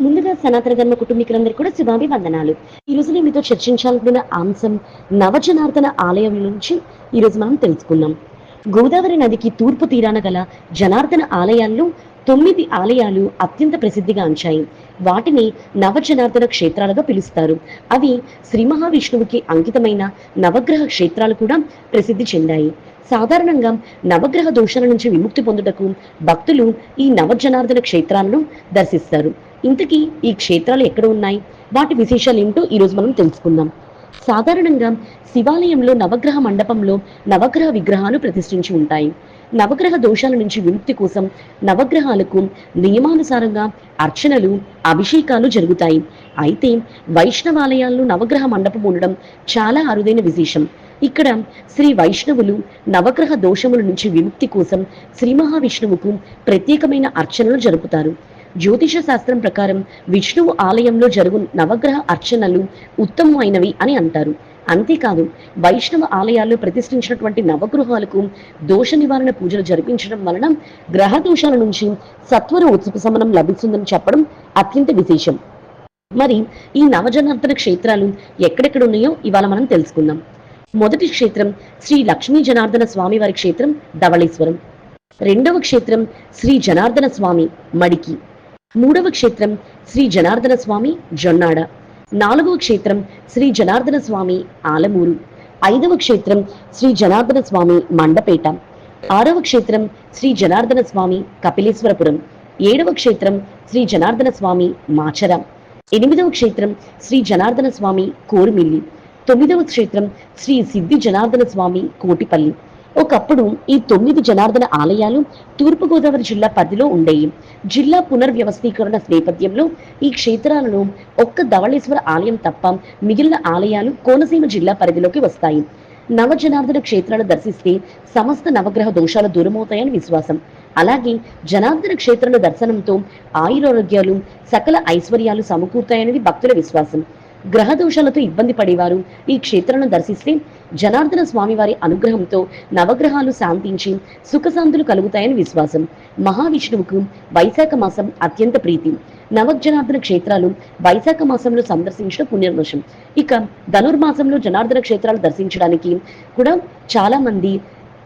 ముందుగా సనాతన ధర్మ కుటుంబీకులందరికీ కూడా శుభాభివందనాలు. ఈ రోజు నేను మీతో చర్చించాలనుకున్న అంశం నవజనార్దన ఆలయం నుంచి ఈ రోజు మనం తెలుసుకున్నాం గోదావరి నదికి తూర్పు తీరాన గల జనార్దన ఆలయాల్లో తొమ్మిది ఆలయాలు అత్యంత ప్రసిద్ధిగాంచాయి వాటిని నవజనార్దన క్షేత్రాలుగా పిలుస్తారు. అవి శ్రీ మహావిష్ణువుకి అంకితమైన నవగ్రహ క్షేత్రాలు కూడా ప్రసిద్ధి చెందాయి. సాధారణంగా నవగ్రహ దోషాల నుంచి విముక్తి పొందుటకు భక్తులు ఈ నవజనార్దన క్షేత్రాలను దర్శిస్తారు. ఇంతకీ ఈ క్షేత్రాలు ఎక్కడ ఉన్నాయి? వాటి విశేషాలు ఏంటో ఈరోజు మనం తెలుసుకుందాం. సాధారణంగా శివాలయంలో నవగ్రహ మండపంలో నవగ్రహ విగ్రహాలు ప్రతిష్ఠించి ఉంటాయి. నవగ్రహ దోషాల నుంచి విముక్తి కోసం నవగ్రహాలకు నియమానుసారంగా అర్చనలు అభిషేకాలు జరుగుతాయి. అయితే వైష్ణవాలయాల్లో నవగ్రహ మండపం ఉండడం చాలా అరుదైన విశేషం. ఇక్కడ శ్రీ వైష్ణవులు నవగ్రహ దోషముల నుంచి విముక్తి కోసం శ్రీ మహావిష్ణువుకు ప్రత్యేకమైన అర్చనలు జరుపుతారు. జ్యోతిష శాస్త్రం ప్రకారం విష్ణువు ఆలయంలో జరుగు నవగ్రహ అర్చనలు ఉత్తమమైనవి అని అంటారు. అంతేకాదు వైష్ణవ ఆలయాల్లో ప్రతిష్ఠించినటువంటి నవగృహాలకు దోష నివారణ పూజలు జరిపించడం వలన గ్రహ దోషాల నుంచి సత్వర ఉపశమనం లభిస్తుందని చెప్పడం అత్యంత విశేషం. మరి ఈ నవజనార్దన క్షేత్రాలు ఎక్కడెక్కడ ఉన్నాయో ఇవాళ మనం తెలుసుకుందాం. మొదటి క్షేత్రం శ్రీ లక్ష్మీ జనార్దన స్వామి వారి క్షేత్రం ధవళేశ్వరం. రెండవ క్షేత్రం శ్రీ జనార్దన స్వామి మడికి. మూడవ క్షేత్రం శ్రీ జనార్దన స్వామి జొన్నాడ. నాలుగవ క్షేత్రం శ్రీ జనార్దన స్వామి ఆలమూరు. ఐదవ క్షేత్రం శ్రీ జనార్దన స్వామి మండపేట. ఆరవ క్షేత్రం శ్రీ జనార్దన స్వామి కపిలేశ్వరపురం. ఏడవ క్షేత్రం శ్రీ జనార్దన స్వామి మాచర. ఎనిమిదవ క్షేత్రం శ్రీ జనార్దన స్వామి కోరుమిల్లి. తొమ్మిదవ క్షేత్రం శ్రీ సిద్ధి జనార్దన స్వామి కోటిపల్లి. ఒకప్పుడు ఈ తొమ్మిది జనార్దన ఆలయాలు తూర్పుగోదావరి జిల్లా పరిధిలో ఉండేవి జిల్లా పునర్వ్యవస్థీకరణ నేపథ్యంలో ఈ క్షేత్రాలలో ఒక్క ధవళేశ్వర ఆలయం తప్ప మిగిలిన ఆలయాలు కోనసీమ జిల్లా పరిధిలోకి వస్తాయి. నవజనార్దన క్షేత్రాలు దర్శిస్తే సమస్త నవగ్రహ దోషాలు దూరమవుతాయని విశ్వాసం. అలాగే జనార్దన క్షేత్రాల దర్శనంతో ఆయురారోగ్యాలు సకల ఐశ్వర్యాలు సమకూరుతాయనేది భక్తుల విశ్వాసం. గ్రహ దోషాలతో ఇబ్బంది పడేవారు. ఈ క్షేత్రాలను దర్శిస్తే జనార్దన స్వామి వారి అనుగ్రహంతో నవగ్రహాలు శాంతించి సుఖశాంతులు కలుగుతాయని విశ్వాసం. మహావిష్ణువుకు వైశాఖ మాసం అత్యంత ప్రీతి. నవజనార్దన క్షేత్రాలు వైశాఖ మాసంలో సందర్శించడం పుణ్యవశం ఇక ధనుర్మాసంలో జనార్దన క్షేత్రాలు దర్శించడానికి కూడా చాలా మంది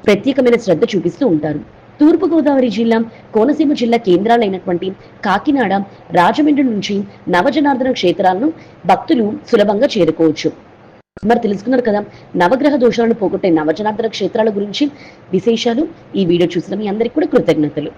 ప్రత్యేకమైన శ్రద్ధ చూపిస్తూ ఉంటారు. తూర్పుగోదావరి జిల్లా కోనసీమ జిల్లా కేంద్రాలైనటువంటి కాకినాడ రాజమండ్రి నుంచి నవజనార్దన క్షేత్రాలను భక్తులు సులభంగా చేరుకోవచ్చు. మరి తెలుసుకున్నారు కదా నవగ్రహ దోషాలను పోగొట్టే నవజనార్దన క్షేత్రాల గురించి విశేషాలు. ఈ వీడియో చూసిన మీ అందరికీ కూడా కృతజ్ఞతలు.